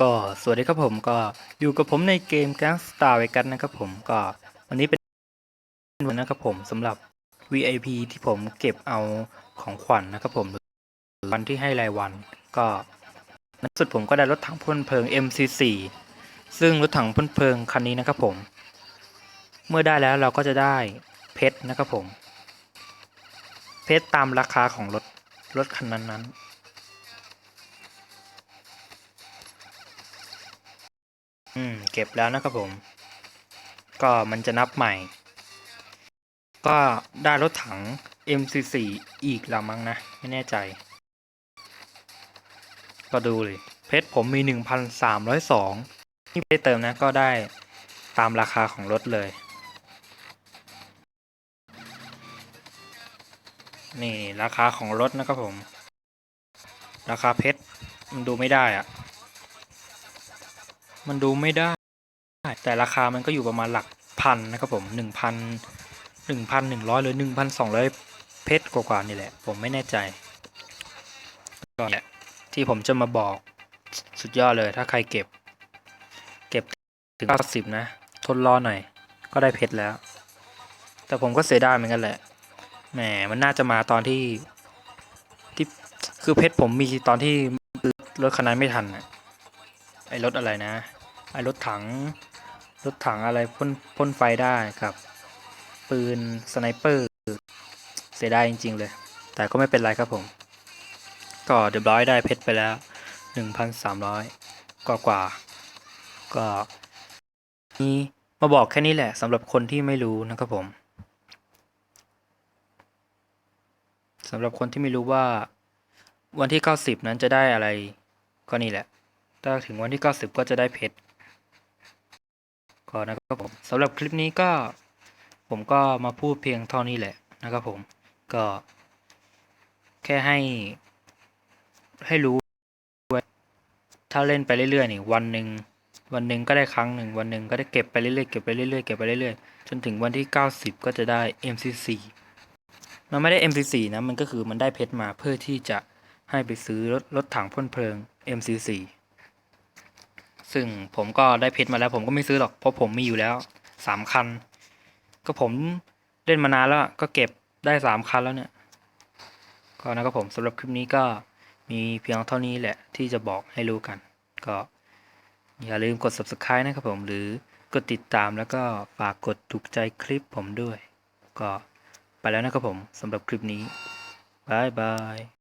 ก็สวัสดีครับผมก็อยู่กับผมในเกม Gangstar Vegas นะครับผมก็วันนี้เป็นวันนะครับผมสำหรับ VIP ที่ผมเก็บเอาของขวัญนะครับผมวันที่ให้รายวันก็ในสุดผมก็ได้รถถังพ่นเพลิง MC4 ซึ่งรถถังพ่นเพลิงคันนี้นะครับผม เมื่อได้แล้วเราก็จะได้เพชรนะครับผม เพชรตามราคาของรถรถคันนั้นๆ อืม เก็บแล้วนะครับผม ก็มันจะนับใหม่ ก็ได้รถถัง MC4 อีกละมั้งนะ ไม่แน่ใจ ก็ดูเลย เพชรผมมี 1,302 ที่ไม่ได้เติมนะ ก็ได้ตามราคาของรถเลย นี่ราคาของรถนะครับผม ราคาเพชรมันดูไม่ได้อะ มันดูไม่ได้ แต่ราคามันก็อยู่ประมาณหลักพันนะครับผมหนึ่งพันหนึ่งพันหนึ่งร้อยหรือหนึ่งพันสองร้อยเพชรกว่าๆนี่แหละ ผมไม่แน่ใจก็แหละที่ผมจะมาบอกสุดยอดเลย ถ้าใครเก็บ เก็บถึงเก้าสิบนะ ทนรอหน่อย ก็ได้เพชรแล้ว แต่ผมก็เสียดายเหมือนกันแหละ แหม มันน่าจะมาตอนที่ ที่ คือเพชรผมมีตอนที่รถคันนั้นไม่ทันอะไอรถอะไรนะ รถถัง รถถังอะไรพ่นพ่นไฟได้กับ ปืนสไนเปอร์เสียดายจริง ๆ เลย แต่ก็ไม่เป็นไรครับผม ก็เรียบร้อยได้เพชรไปแล้ว 1,300 กว่ากว่า ก็มีมาบอกแค่นี้แหละสำหรับคนที่ไม่รู้นะครับผมสำหรับคนที่ไม่รู้ว่าวันที่ 90 นั้นจะได้อะไรก็นี่แหละ ถ้าถึงวันที่ 90 ก็จะได้เพชร ก็นะครับผมสำหรับคลิปนี้ก็ผมก็มาพูดเพียงเท่านี้แหละนะครับผมก็แค่ให้ให้รู้ไว้ถ้าเล่นไปเรื่อยๆนี่วันหนึ่งวันหนึ่งก็ได้ครั้งหนึ่งวันหนึ่งก็ได้เก็บไปเรื่อยๆเก็บไปเรื่อยๆเก็บไปเรื่อยๆจนถึงวันที่ 90 ก็จะได้ MC4 มันไม่ได้ MC4 นะมันก็คือมันได้เพชรมาเพื่อที่จะให้ไปซื้อรถรถถังพ่นเพลิง MC4 ซึ่งผมก็ได้เพชรมาแล้ว ผมก็ไม่ซื้อหรอกเพราะผมมีอยู่แล้วสามคัน ก็ผมเล่นมานานแล้วก็เก็บได้สามคันแล้วเนี่ย ก็นะครับผมสำหรับคลิปนี้ก็มีเพียงเท่านี้แหละที่จะบอกให้รู้กัน ก็อย่าลืมกด subscribe นะครับผมหรือกดติดตามแล้วก็ฝากกดถูกใจคลิปผมด้วย ก็ไปแล้วนะครับผมสำหรับคลิปนี้บายบาย